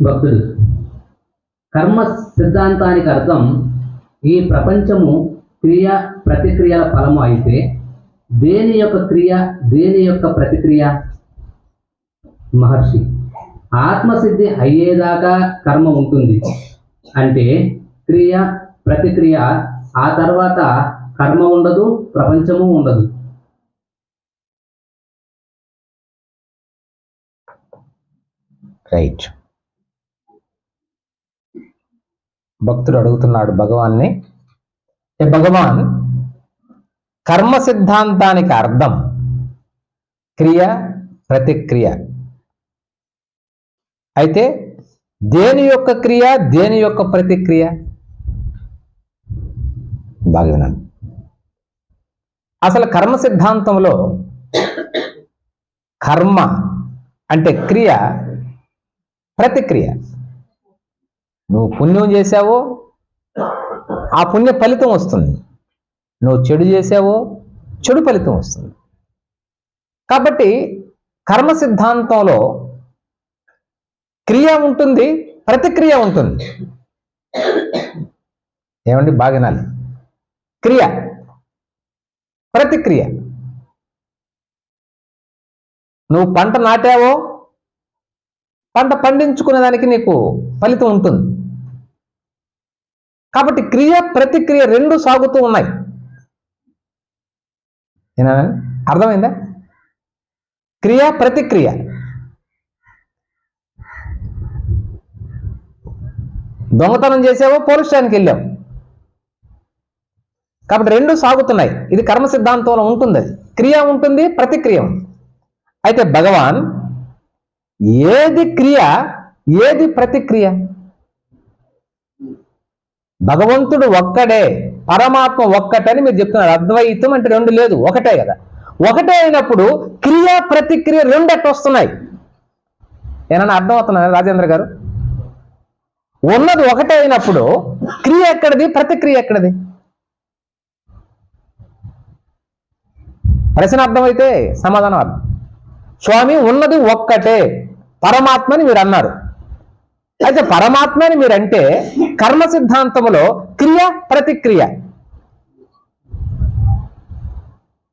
భక్తుడు కర్మ సిద్ధాంతానికి అర్థం ఈ ప్రపంచము క్రియ ప్రతిక్రియల ఫలము అయితే దేని యొక్క క్రియ దేని యొక్క ప్రతిక్రియ? మహర్షి. ఆత్మసిద్ధి అయ్యేదాకా కర్మ ఉంటుంది. అంటే క్రియ ప్రతిక్రియ ఆ తర్వాత కర్మ ఉండదు ప్రపంచము ఉండదు. రైట్ భక్తుడు అడుగుతున్నాడు భగవాన్ని. ఏ భగవాన్ కర్మ సిద్ధాంతానికి అర్థం. క్రియ ప్రతిక్రియ. అయితే దేని యొక్క క్రియ దేని యొక్క ప్రతిక్రియ? బాగా వినండి. అసలు కర్మ సిద్ధాంతంలో కర్మ అంటే క్రియ ప్రతిక్రియ. నువ్వు పుణ్యం చేశావో ఆ పుణ్య ఫలితం వస్తుంది. నువ్వు చెడు చేసావో చెడు ఫలితం వస్తుంది. కాబట్టి కర్మ సిద్ధాంతంలో క్రియ ఉంటుంది ప్రతిక్రియ ఉంటుంది. ఏమండి? బాగినాలి క్రియ. ప్రతిక్రియ. నువ్వు పంట నాటావో పంట పండించుకునే దానికి నీకు ఫలితం ఉంటుంది. కాబట్టి క్రియ ప్రతిక్రియ రెండు సాగుతూ ఉన్నాయి. అర్థమైందా? క్రియ ప్రతిక్రియ. దొంగతనం చేసావో పోలీస్ స్టేషన్కి వెళ్ళావు. కాబట్టి రెండు సాగుతున్నాయి. ఇది కర్మ సిద్ధాంతంలో ఉంటుంది. అది క్రియ ఉంటుంది ప్రతిక్రియ ఉంది అయితే భగవాన్ ఏది క్రియ ఏది ప్రతిక్రియ? భగవంతుడు ఒక్కడే పరమాత్మ ఒక్కటని మీరు చెప్తున్నారు. అద్వైతం అంటే రెండు లేదు ఒకటే కదా. ఒకటే అయినప్పుడు క్రియ ప్రతిక్రియ రెండు ఎట్ట వస్తున్నాయి. ఏమన్నా అర్థం రాజేంద్ర గారు? ఉన్నది ఒకటే అయినప్పుడు క్రియ ఎక్కడిది ప్రతిక్రియ ఎక్కడిది? ప్రశ్న అర్థమైతే సమాధానం అర్థం. స్వామి ఉన్నది ఒక్కటే పరమాత్మని మీరు అన్నారు అయితే పరమాత్మని మీరు అంటే కర్మ సిద్ధాంతములో క్రియ ప్రతిక్రియ.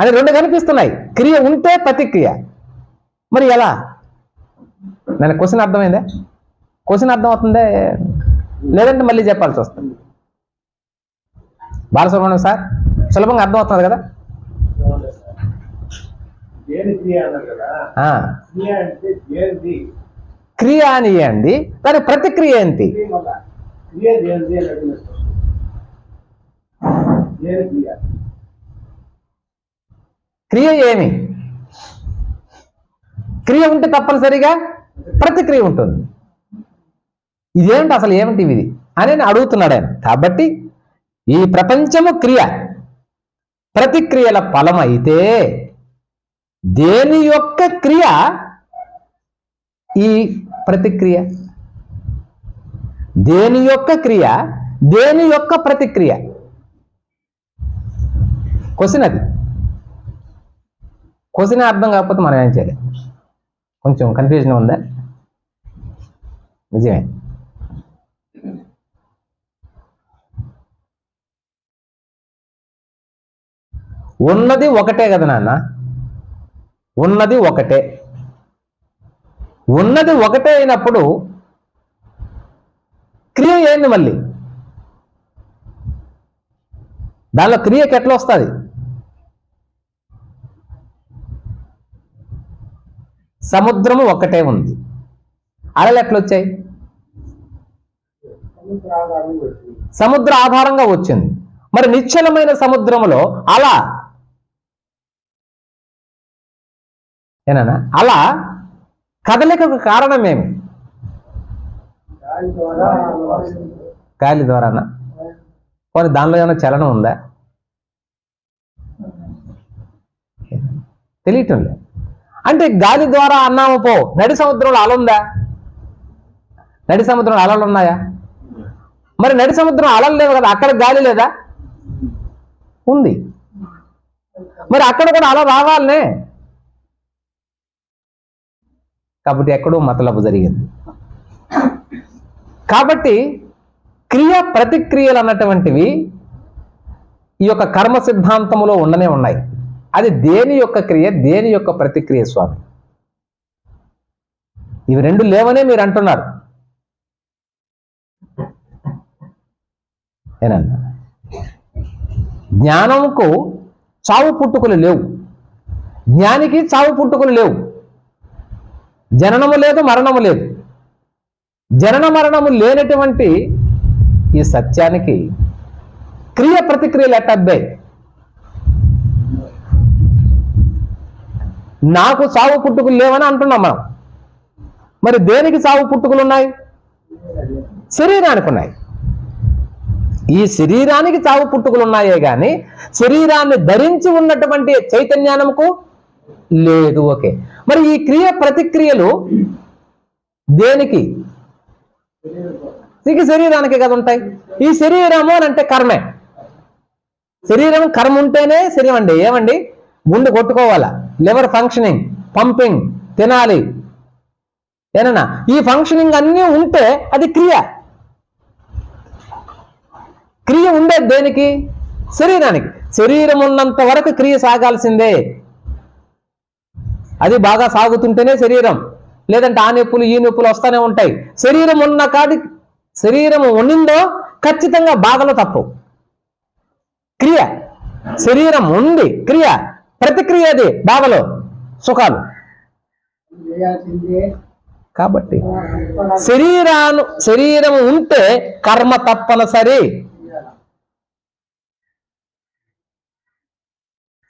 అని రెండు కనిపిస్తున్నాయి. క్రియ ఉంటే ప్రతిక్రియ. మరి ఎలా? నేను క్వశ్చన్ అర్థమైందే? క్వశ్చన్ అర్థం అవుతుందే లేదంటే మళ్ళీ చెప్పాల్సి వస్తుంది. బాలసుబ్రహ్మణ్యం సార్ సులభంగా అర్థం అవుతుంది కదా? క్రియ అని అండి దాని ప్రతిక్రియ ఏంటి? క్రియ ఏమి? క్రియ ఉంటే తప్పనిసరిగా ప్రతిక్రియ ఉంటుంది. ఇదేమిటి అసలు ఏమిటి ఇది? అని నేను అడుగుతున్నాడు ఆయన. కాబట్టి ఈ ప్రపంచము క్రియ. ప్రతిక్రియల ఫలం అయితే దేని యొక్క క్రియ ఈ ప్రతిక్రియ? దేని యొక్క క్రియ? దేని యొక్క ప్రతిక్రియ? క్వశ్చన్ అది. క్వశ్చన్ అర్థం కాకపోతే మనం ఏం చేయాలి? కొంచెం కన్ఫ్యూజన్ ఉందా? నిజమే. ఉన్నది ఒకటే కదా నాన్న. ఉన్నది ఒకటే. ఉన్నది ఒకటే అయినప్పుడు క్రియ ఏంది మళ్ళీ? దానిలో క్రియకి ఎట్లా వస్తుంది? సముద్రము ఒక్కటే ఉంది. అలలు ఎట్లా వచ్చాయి? సముద్ర సముద్ర ఆధారంగా వచ్చింది. మరి నిశ్చలమైన సముద్రములో అలా ఏనా అలా కదలికకు కారణమేమి ద్వారా గాలి ద్వారానా? పోనీ దానిలో ఏమైనా చలనం ఉందా? తెలియటం లేదు అంటే గాలి ద్వారా అన్నాము పో. నడి సముద్రంలో అల ఉందా? నడి సముద్రంలో అలలు ఉన్నాయా? మరి నడి సముద్రం అలలు లేవు కదా అక్కడ గాలి లేదా? ఉంది. మరి అక్కడ కూడా అల రావాలనే. కాబట్టి ఎక్కడో మతలబు జరిగింది. కాబట్టి క్రియ ప్రతిక్రియలు అన్నటువంటివి ఈ యొక్క కర్మ సిద్ధాంతములో ఉండనే ఉన్నాయి. అది దేని యొక్క క్రియ దేని యొక్క ప్రతిక్రియ స్వామి? ఇవి రెండు లేవనే మీరు అంటున్నారు. ఏనన్నా జ్ఞానంకు చావు పుట్టుకలు లేవు. జ్ఞానికి చావు పుట్టుకలు లేవు. జననము లేదు మరణము లేదు. జనన మరణము లేనటువంటి ఈ సత్యానికి క్రియ ప్రతిక్రియలు ఎట్టద్దాయి నాకు సాగు పుట్టుకులు లేవని అంటున్నాం మనం. మరి దేనికి సాగు పుట్టుకులు ఉన్నాయి? శరీరానికి ఉన్నాయి. ఈ శరీరానికి చావు పుట్టుకులు ఉన్నాయే గాని శరీరాన్ని ధరించి ఉన్నటువంటి చైతన్యానముకు లేదు ఓకే. మరి ఈ క్రియ ప్రతిక్రియలు దేనికి? ఇక శరీరానికి కదా ఉంటాయి. ఈ శరీరము అని అంటే కర్మే. శరీరం కర్మ ఉంటేనే శరీరం అండి. ఏమండి? గుండె కొట్టుకోవాలా. లివర్ ఫంక్షనింగ్ పంపింగ్ తినాలి. ఏనన్నా? ఈ ఫంక్షనింగ్ అన్నీ ఉంటే అది క్రియ. క్రియ ఉండేది దేనికి? శరీరానికి. శరీరం ఉన్నంత వరకు క్రియ సాగాల్సిందే. అది బాగా సాగుతుంటేనే శరీరం. లేదంటే ఆ నొప్పులు ఈ నొప్పులు వస్తూనే ఉంటాయి. శరీరం ఉన్న కాడి శరీరం ఉన్నిందో ఖచ్చితంగా బాధలు తప్పు క్రియ. శరీరం ఉంది క్రియ. ప్రతిక్రియ అది బాధలు సుఖాలు. కాబట్టి శరీరాను శరీరం ఉంటే కర్మ తప్పనిసరి.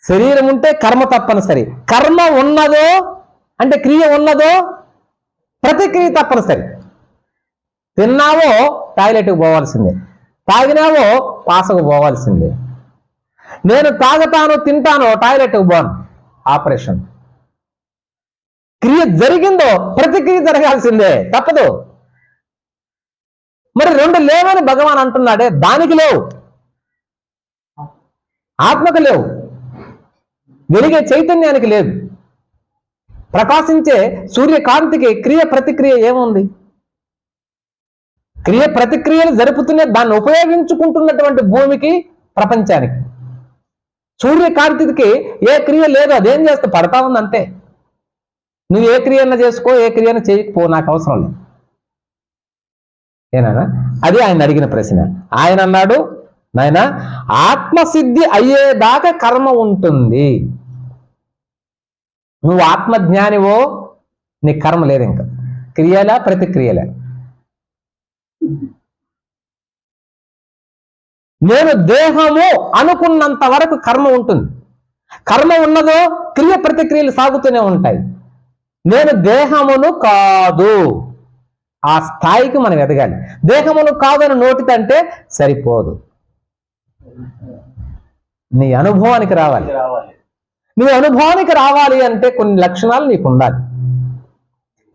శరీరం ఉంటే కర్మ తప్పనిసరి. కర్మ ఉన్నదో అంటే క్రియ ఉన్నదో ప్రతిక్రియ తప్పనిసరి. తిన్నావో టాయిలెట్కి పోవాల్సిందే. తాగినావో పాసకు పోవాల్సిందే. నేను తాగుతాను తింటాను టాయిలెట్కి పోను. ఆపరేషన్. క్రియ జరిగిందో ప్రతిక్రియ జరగాల్సిందే. తప్పదు. మరి రెండు లేవని భగవాన్ అంటున్నాడే దానికి లేవు. ఆత్మకు లేవు. వెలిగే చైతన్యానికి లేదు. ప్రకాశించే సూర్యకాంతికి క్రియ ప్రతిక్రియ ఏముంది? క్రియ ప్రతిక్రియలు జరుపుతున్న దాన్ని ఉపయోగించుకుంటున్నటువంటి భూమికి ప్రపంచానికి. సూర్యకాంతికి ఏ క్రియ లేదు అదేం చేస్తే పడతా ఉంది అంతే. నువ్వు ఏ క్రియన చేసుకో ఏ క్రియన చేయకపో నాకు అవసరం లేదు. ఏనా? అది ఆయన అడిగిన ప్రశ్న. ఆయన అన్నాడు నాయన ఆత్మసిద్ధి అయ్యేదాకా కర్మ ఉంటుంది. నువ్వు ఆత్మజ్ఞానివో నీ కర్మ లేదు ఇంకా. క్రియలా ప్రతిక్రియలే. నేను దేహము అనుకున్నంత వరకు కర్మ ఉంటుంది. కర్మ ఉన్నదో క్రియ ప్రతిక్రియలు సాగుతూనే ఉంటాయి. నేను దేహమును కాదు. ఆ స్థాయికి మనం ఎదగాలి. దేహమును కాదని నోటితంటే సరిపోదు. నీ అనుభవానికి రావాలి. నీ అనుభవానికి రావాలి అంటే కొన్ని లక్షణాలు నీకు ఉండాలి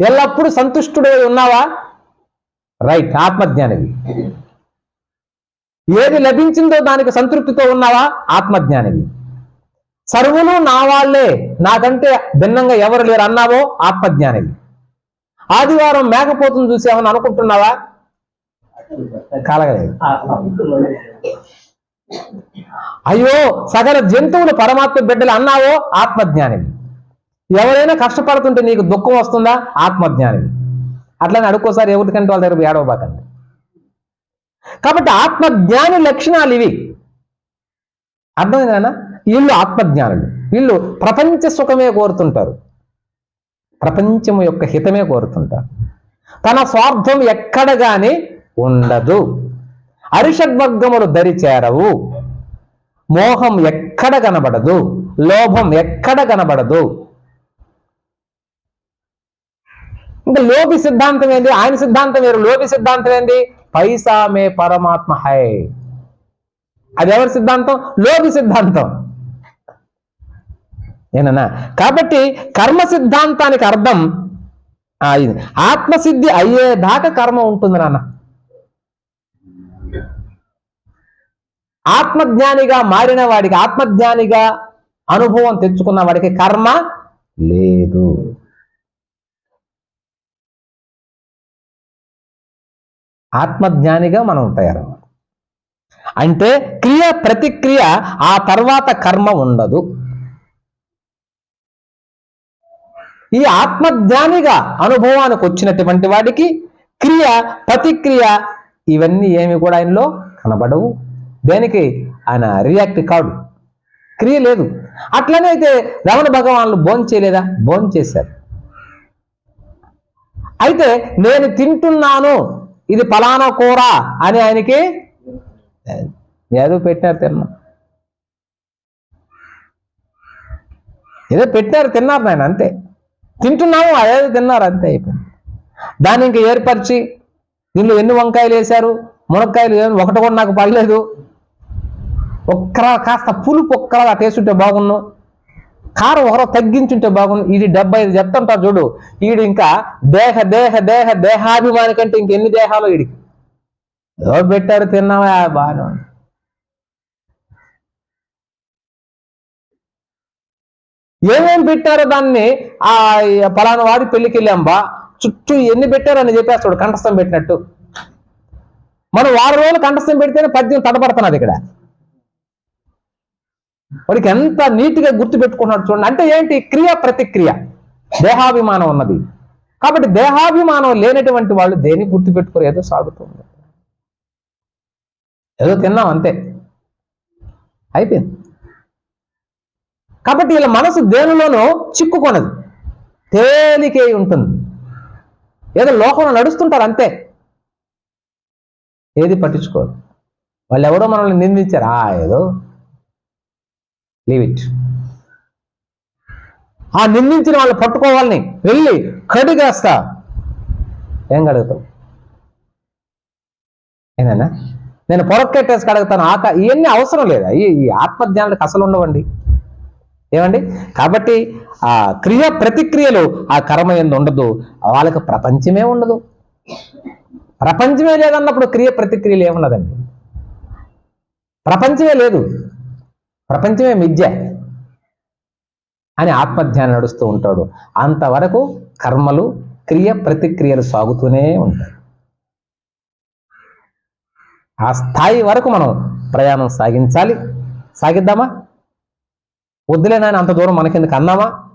ఎల్లప్పుడూ సంతుష్టుడై ఉన్నావా? రైట్ ఆత్మజ్ఞానివి. ఏది లభించిందో దానికి సంతృప్తితో ఉన్నావా? ఆత్మజ్ఞానివి. సర్వులు నా వాళ్ళే. నాకంటే భిన్నంగా ఎవరు లేరు అన్నావో? ఆత్మజ్ఞానివి. ఆదివారం మేకపోతుని చూసామని అనుకుంటున్నావా? కలగలేదు. అయ్యో సకల జంతువులు పరమాత్మ బిడ్డలు అన్నావో? ఆత్మజ్ఞానివి. ఎవరైనా కష్టపడుతుంటే నీకు దుఃఖం వస్తుందా? ఆత్మజ్ఞానివి. అట్లనే అడుక్కోసారి ఎవరికంటే వాళ్ళ దగ్గర ఏడవబాకండి కాబట్టి ఆత్మజ్ఞాని లక్షణాలు ఇవి. అర్థమైందా వీళ్ళు ఆత్మజ్ఞానులు. వీళ్ళు ప్రపంచ సుఖమే కోరుతుంటారు. ప్రపంచము యొక్క హితమే కోరుతుంటారు. తన స్వార్థం ఎక్కడ కానీ ఉండదు. అరిషడ్వర్గములు దరిచేరవు మోహం ఎక్కడ కనబడదు లోభం ఎక్కడ కనబడదు. ఇంకా లోభి సిద్ధాంతం ఏంది? ఆయన సిద్ధాంతం వేరు లోభి సిద్ధాంతం ఏంది? పైసా మే పరమాత్మ హై. అది ఎవరి సిద్ధాంతం? లోభి సిద్ధాంతం. ఏనన్నా? కాబట్టి కర్మ సిద్ధాంతానికి అర్థం ఆత్మసిద్ధి అయ్యేదాకా కర్మ ఉంటుంది నాన్న. ఆత్మజ్ఞానిగా మారిన వాడికి ఆత్మజ్ఞానిగా అనుభవం తెచ్చుకున్న వాడికి కర్మ లేదు. ఆత్మజ్ఞానిగా మనం తయారవ్వాలి. అంటే క్రియ ప్రతిక్రియ ఆ తర్వాత కర్మ ఉండదు. ఈ ఆత్మజ్ఞానిగా అనుభవానికి వచ్చినటువంటి వాడికి క్రియ ప్రతిక్రియ ఇవన్నీ ఏమి కూడా ఆయనలో కనబడవు. దేనికి? ఆయన రియాక్ట్ కాడు క్రియ లేదు. అట్లనే అయితే రమణ భగవాన్లు భోజనం చేయలేదా? భోజనం చేశారు. అయితే నేను తింటున్నాను. ఇది ఫలానా కూర అని ఆయనకి ఏదో పెట్టినారు తిన్నా. ఏదో పెట్టినారు తిన్నారు నాయన అంతే. తింటున్నాము అదేదో తిన్నారు అంతే అయిపోయింది. దాన్ని ఇంకా ఏర్పరిచి దీనిలో ఎన్ని వంకాయలు వేశారు? మునక్కాయలు ఒకటి కూడా నాకు పడలేదు. ఒక్కర కాస్త పులుపు ఒక్కరా టేస్ట్ ఉంటే బాగున్ను. కారం ఒకరో తగ్గించుంటే బాగుండు ఇది డెబ్బై ఐదు చెప్తుంటారు చూడు. ఈడు ఇంకా దేహ దేహ దేహ దేహాభిమాని కంటే ఇంకెన్ని దేహాలు ఈడికి? ఏదో పెట్టారు తిన్నావా? బాగా ఏమేమి ఏమేం పెట్టారో దాన్ని? ఆ ఈ పలానా వాడి పెళ్ళికి వెళ్ళాంబా చుట్టూ ఎన్ని పెట్టారో అని చెప్పేస్తాడు కంఠస్థం పెట్టినట్టు. మనం వారం రోజులు కంఠస్థం పెడితేనే పద్యం తడబడుతున్నది ఇక్కడ. వాడికి ఎంత నీట్గా గుర్తుపెట్టుకున్నాడు చూడండి. అంటే ఏంటి? క్రియ ప్రతిక్రియ. దేహాభిమానం ఉన్నది. కాబట్టి దేహాభిమానం లేనటువంటి వాళ్ళు దేని గుర్తుపెట్టుకోరు ఏదో సాగుతుంది. ఏదో తిన్నాం అంతే. అయిపోయింది. కాబట్టి వీళ్ళ మనసు దేనిలోనూ చిక్కుకొనదు. తేలికే ఉంటుంది. ఏదో లోకంలో నడుస్తుంటారు అంతే. ఏది పట్టించుకోరు. వాళ్ళు ఎవరో మనల్ని నిందించారు. ఆ ఏదో లీవ్ ఇట్ ఆ నిందించిన వాళ్ళు పట్టుకోవాలని వెళ్ళి కడిగేస్తా ఏం కడుగుతావు? ఏనా నేను పొరక్కెట్టేసి కడుగుతాను. ఆక ఇవన్నీ అవసరం లేదా? ఈ ఈ అసలు ఉండవండి. ఏమండి? కాబట్టి ఆ క్రియ ప్రతిక్రియలు ఆ కర్మ ఎందు ఉండదు. వాళ్ళకి ప్రపంచమే ఉండదు. ప్రపంచమే లేదన్నప్పుడు క్రియ ప్రతిక్రియలు ఏమున్నదండి? ప్రపంచమే లేదు. ప్రపంచమే మిథ్య అని ఆత్మధ్యానం నడుస్తూ ఉంటాడు. అంతవరకు కర్మలు క్రియ ప్రతిక్రియలు సాగుతూనే ఉంటాయి. ఆ స్థాయి వరకు మనం ప్రయాణం సాగించాలి. సాగిద్దామా? వద్దులే అంత దూరం మనకెందుకు అన్నామా